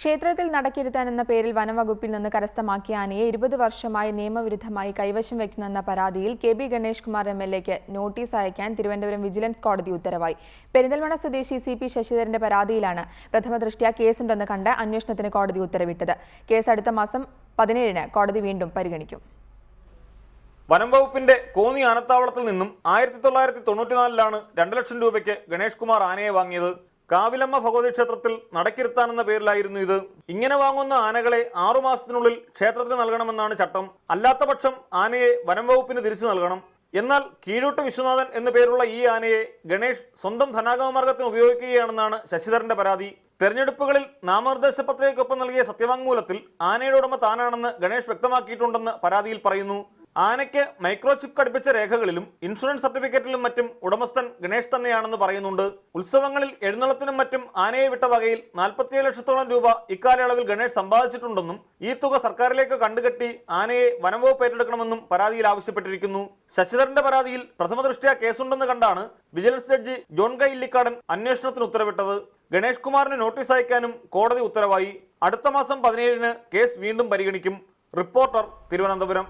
ക്ഷേത്രത്തിൽ നടക്കിരുത്താൻ എന്ന പേരിൽ വനംവകുപ്പിൽ നിന്ന് കരസ്ഥമാക്കിയ ആനയെ ഇരുപത് വർഷമായി നിയമവിരുദ്ധമായി കൈവശം വയ്ക്കുന്നെന്ന പരാതിയിൽ K B Ganesh Kumar M L എക്ക് നോട്ടീസ് അയക്കാൻ തിരുവനന്തപുരം വിജിലൻസ് കോടതി ഉത്തരവായി. പെരിന്തൽമണ്ണ സ്വദേശി സി പി ശശിധരന്റെ പരാതിയിലാണ് പ്രഥമ ദൃഷ്ട്യാ കേസുണ്ടെന്ന് കണ്ട് അന്വേഷണത്തിന് കോടതി ഉത്തരവിട്ടത്. കേസ് അടുത്ത മാസം പതിനേഴിന് കോടതി വീണ്ടും പരിഗണിക്കും. വനംവകുപ്പിന്റെ കോന്നി ആനത്താവളത്തിൽ നിന്നും ആയിരത്തി തൊള്ളായിരത്തി തൊണ്ണൂറ്റിനാലിലാണ് രണ്ട് ലക്ഷം രൂപയ്ക്ക് ഗണേഷ് കുമാർ ആനയെ വാങ്ങിയത്. കാവിലമ്മ ഭഗവതി ക്ഷേത്രത്തിൽ നടക്കിരുത്താൻ എന്ന പേരിലായിരുന്നു ഇത്. ഇങ്ങനെ വാങ്ങുന്ന ആനകളെ ആറുമാസത്തിനുള്ളിൽ ക്ഷേത്രത്തിന് നൽകണമെന്നാണ് ചട്ടം. അല്ലാത്ത പക്ഷം ആനയെ വനം വകുപ്പിന് തിരിച്ചു നൽകണം. എന്നാൽ കീഴോട്ട് വിശ്വനാഥൻ എന്ന പേരുള്ള ഈ ആനയെ ഗണേഷ് സ്വന്തം ധനാഗമ മാർഗത്തിന് ഉപയോഗിക്കുകയാണെന്നാണ് ശശിധരന്റെ പരാതി. തെരഞ്ഞെടുപ്പുകളിൽ നാമനിർദ്ദേശ പത്രികയ്ക്കൊപ്പം നൽകിയ സത്യവാങ്മൂലത്തിൽ ആനയുടെ ഉടമ താനാണെന്ന് ഗണേഷ് വ്യക്തമാക്കിയിട്ടുണ്ടെന്ന് പരാതിയിൽ പറയുന്നു. ആനയ്ക്ക് മൈക്രോചിപ്പ് ഘടിപ്പിച്ച രേഖകളിലും ഇൻഷുറൻസ് സർട്ടിഫിക്കറ്റിലും മറ്റും ഉടമസ്ഥൻ ഗണേഷ് തന്നെയാണെന്ന് പറയുന്നുണ്ട്. ഉത്സവങ്ങളിൽ എഴുന്നള്ളത്തിനും മറ്റും ആനയെ വിട്ട വകയിൽ നാൽപ്പത്തിയേഴ് ലക്ഷത്തോളം രൂപ ഇക്കാലയളവിൽ ഗണേഷ് സമ്പാദിച്ചിട്ടുണ്ടെന്നും ഈ തുക സർക്കാരിലേക്ക് കണ്ടുകെട്ടി ആനയെ വനംവകുപ്പ് ഏറ്റെടുക്കണമെന്നും പരാതിയിൽ ആവശ്യപ്പെട്ടിരിക്കുന്നു. ശശിധരന്റെ പരാതിയിൽ പ്രഥമ ദൃഷ്ടിയ കേസുണ്ടെന്ന് കണ്ടാണ് വിജിലൻസ് ജഡ്ജി ജോൺ കൈ ഇല്ലിക്കാടൻ അന്വേഷണത്തിന് ഉത്തരവിട്ടത്. ഗണേഷ് കുമാറിന് നോട്ടീസ് അയക്കാനും കോടതി ഉത്തരവായി. അടുത്ത മാസം പതിനേഴിന് കേസ് വീണ്ടും പരിഗണിക്കും. റിപ്പോർട്ടർ തിരുവനന്തപുരം.